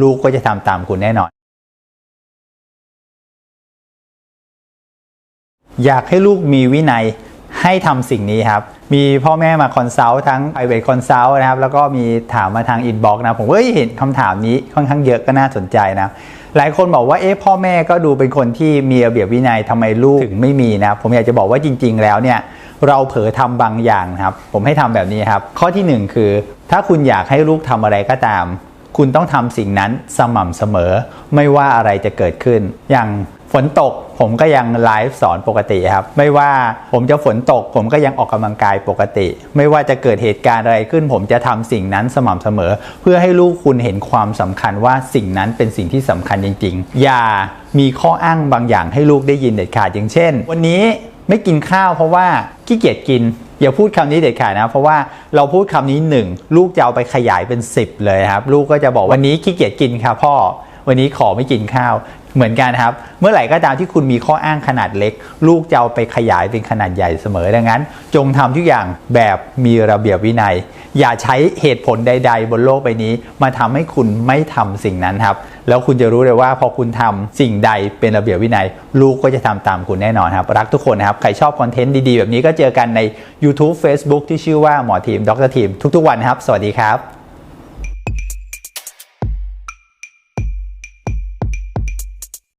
ลูกก็จะทำตามคุณแน่นอน อยากให้ลูกมีวินัยให้ทำสิ่งนี้ครับ มีพ่อแม่มาคอนซัลท์ทั้ง private consult นะครับ แล้วก็มีถามมาทางอินบ็อกซ์นะ ผมก็เอ้ยเห็นคำถามนี้ค่อนข้างเยอะก็น่าสนใจนะ หลายคนบอกว่า เอ๊ะ พ่อแม่ก็ดูเป็นคนที่มีระเบียบวินัยทำไมลูกถึงไม่มีนะ ผมอยากจะบอกว่าจริง ๆ แล้วเนี่ย เราเผลอทำบางอย่างครับ ผมให้ทำแบบนี้ครับ ข้อทีหนึ่1 คือ ถ้าคุณอยากให้ลูกทำอะไรก็ตาม คุณต้องทำสิ่งนั้นสม่ำเสมอ ไม่ว่าอะไรจะเกิดขึ้น อย่างฝนตกผมก็ยังไลฟ์สอนปกติครับ ไม่ว่าผมจะฝนตก ผมก็ยังออกกำลังกายปกติ ไม่ว่าจะเกิดเหตุการณ์อะไรขึ้น ผมจะทำสิ่งนั้นสม่ำเสมอ เพื่อให้ลูกคุณเห็นความสำคัญว่าสิ่งนั้นเป็นสิ่งที่สำคัญจริง ๆ อย่ามีข้ออ้างบางอย่างให้ลูกได้ยินเด็ดขาดอย่างเช่น วันนี้ไม่กินข้าวเพราะว่าขี้เกียจกิน อย่าพูดคำนี้เด็ดขาดนะ เพราะว่าเราพูดคำนี้หนึ่งลูกจะเอาไปขยายเป็น 10 เลยครับ ลูกก็จะบอกวันนี้ขี้เกียจกินค่ะพ่อ วันนี้ขอไม่กินข้าวเหมือนกันครับ เมื่อไหร่ก็ตามที่คุณมีข้ออ้างขนาดเล็ก ลูกจะเอาไปขยายเป็นขนาดใหญ่เสมอดังนั้น จงทำทุกอย่างแบบมีระเบียบวินัย อย่าใช้เหตุผลใด ๆ บนโลกใบนี้ มาทำให้คุณไม่ทำสิ่งนั้นครับ แล้วคุณจะรู้เลยว่าพอคุณทำสิ่งใดเป็นระเบียบวินัย ลูกก็จะทำตามคุณแน่นอนครับ รักทุกคนนะครับ ใครชอบคอนเทนต์ดีๆแบบนี้ก็เจอกันใน YouTube Facebook ที่ชื่อว่าหมอทีมดรทีมทุกๆวันครับ สวัสดีครับ